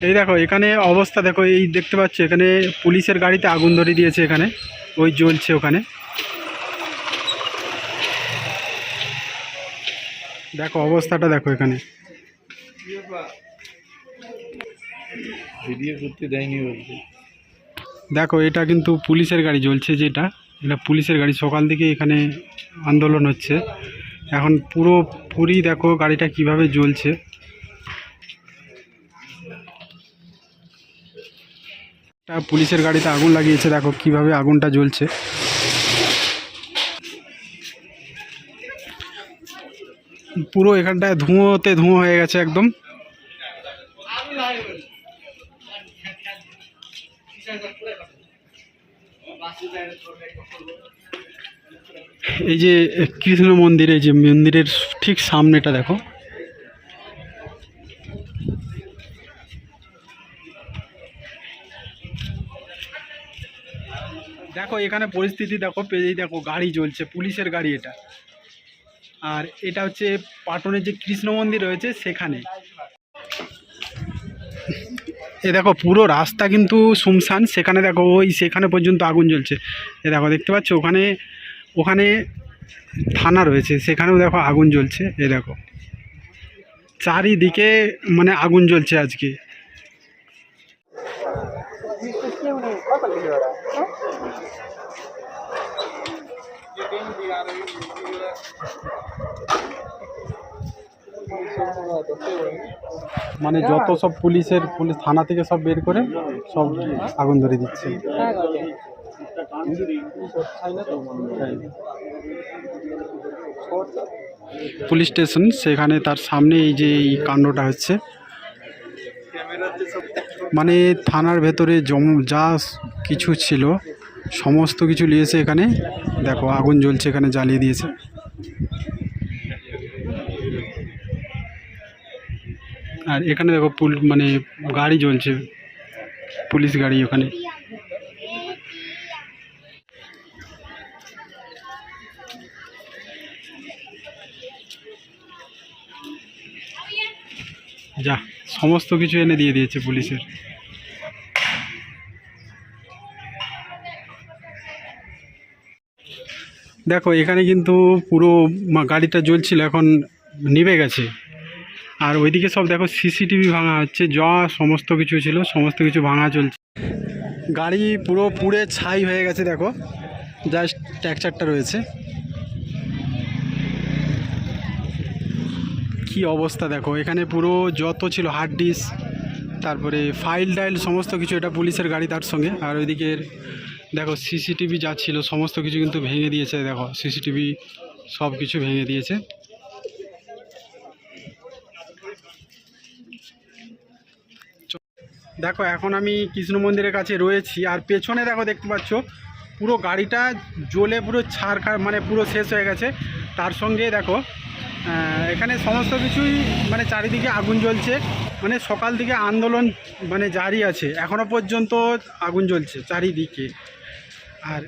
এই দেখো এখানে অবস্থা দেখো এই দেখতে পাচ্ছ এখানে পুলিশের গাড়িতে আগুন ধরে দিয়েছে এখানে। ওই জ্বলছে ওখানে। দেখো অবস্থাটা দেখো এখানে। দেখো এটা কিন্তু পুলিশের গাড়ি জ্বলছে যেটা। এটা পুলিশের গাড়ি। সকাল থেকে এখানে আন্দোলন হচ্ছে। এখন পুরো পুরি দেখো গাড়িটা কীভাবে জ্বলছে। এটা পুলিশের গাড়িতে আগুন লাগিয়েছে, দেখো কীভাবে আগুনটা জ্বলছে। পুরো এখানটায় ধুঁয়োতে ধুঁয়ো হয়ে গেছে একদম। এই যে কৃষ্ণ মন্দির, এই যে মন্দিরের ঠিক সামনেটা দেখো। দেখো, এখানে পরিস্থিতি দেখো পেয়েই দেখো, গাড়ি জ্বলছে, পুলিশের গাড়ি এটা। আর এটা হচ্ছে পাটনের যে কৃষ্ণ মন্দির রয়েছে, সেখানে। এ দেখো, পুরো রাস্তা কিন্তু শুমশান, সেখানে দেখো, ওই সেখানে পর্যন্ত আগুন জ্বলছে। এ দেখো, দেখতে পাচ্ছ, ওখানে ওখানে থানা রয়েছে, সেখানেও দেখো আগুন জ্বলছে, এ দেখো। চারিদিকে মানে আগুন জ্বলছে আজকে। মানে যত সব পুলিশের, পুলিশ থানা থেকে সব বের করে সব আগুন ধরে দিচ্ছে। পুলিশ স্টেশন, সেখানে তার সামনে এই যে এই কাণ্ডটা হচ্ছে। মানে থানার ভেতরে জম, যা কিছু ছিল, সমস্ত কিছু নিয়েছে এখানে। দেখো, আগুন জ্বলছে এখানে, জ্বালিয়ে দিয়েছে। আর এখানে দেখো, পুল মানে গাড়ি জ্বলছে। পুলিশ গাড়ি ওখানে। যা। সমস্ত কিছু এনে দিয়ে দিয়েছে পুলিশের। দেখো, এখানে কিন্তু পুরো গাড়িটা জ্বলছিল, এখন নিভে গেছে। আর ওইদিকে সব দেখো, সিসিটিভি ভাঙা হচ্ছে, যা সমস্ত কিছু ছিল, সমস্ত কিছু ভাঙা চলছে। গাড়ি পুরো পুড়ে ছাই হয়ে গেছে, দেখো। জাস্ট ট্যাকচারটা রয়েছে। কি অবস্থা দেখো? এখানে পুরো যত ছিল হার্ড ডিস্ক তারপরে ফাইল টাইল সমস্ত কিছু, এটা পুলিশের গাড়ি তার সঙ্গে। আর ওইদিকে দেখো সিসিটিভি যা ছিল, সমস্ত কিছু কিন্তু ভেঙে দিয়েছে, দেখো। সিসিটিভি সব কিছু ভেঙে দিয়েছে। দেখো, এখন আমি কৃষ্ণ মন্দিরের কাছে রয়েছি, আর পেছনে দেখো, দেখতে পাচ্ছ, পুরো গাড়িটা জ্বলে পুরো ছাড় মানে পুরো শেষ হয়ে গেছে। তার সঙ্গে দেখো এখানে সমস্ত কিছুই মানে চারিদিকে আগুন জ্বলছে। মানে সকাল থেকে আন্দোলন মানে জারি আছে। এখনও পর্যন্ত আগুন জ্বলছে চারিদিকে। আর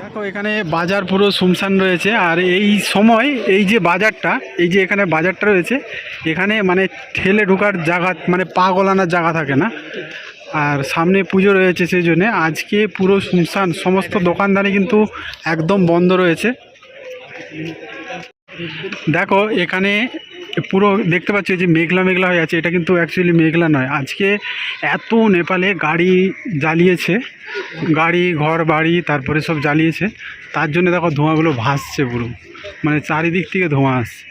দেখো, এখানে বাজার পুরো শুমশান রয়েছে, আর এই সময় এই যে বাজারটা, এই যে এখানে বাজারটা রয়েছে, এখানে মানে ঠেলে ঢোকার জায়গা মানে পা গলানোর জায়গা থাকে না। আর সামনে পুজো রয়েছে সেই জন্যে। আজকে পুরো শুমশান সমস্ত দোকানদারি কিন্তু একদম বন্ধ রয়েছে। দেখো, এখানে পুরো দেখতে পাচ্ছি যে মেঘলা মেঘলা হয়ে আছে, এটা কিন্তু অ্যাকচুয়ালি মেঘলা নয়। আজকে এত নেপালে গাড়ি জ্বালিয়েছে, গাড়ি, ঘর, বাড়ি, তারপরে সব জ্বালিয়েছে, তার জন্য দেখো ধোঁয়াগুলো ভাসছে পুরো। মানে চারিদিক থেকে ধোঁয়া আসছে।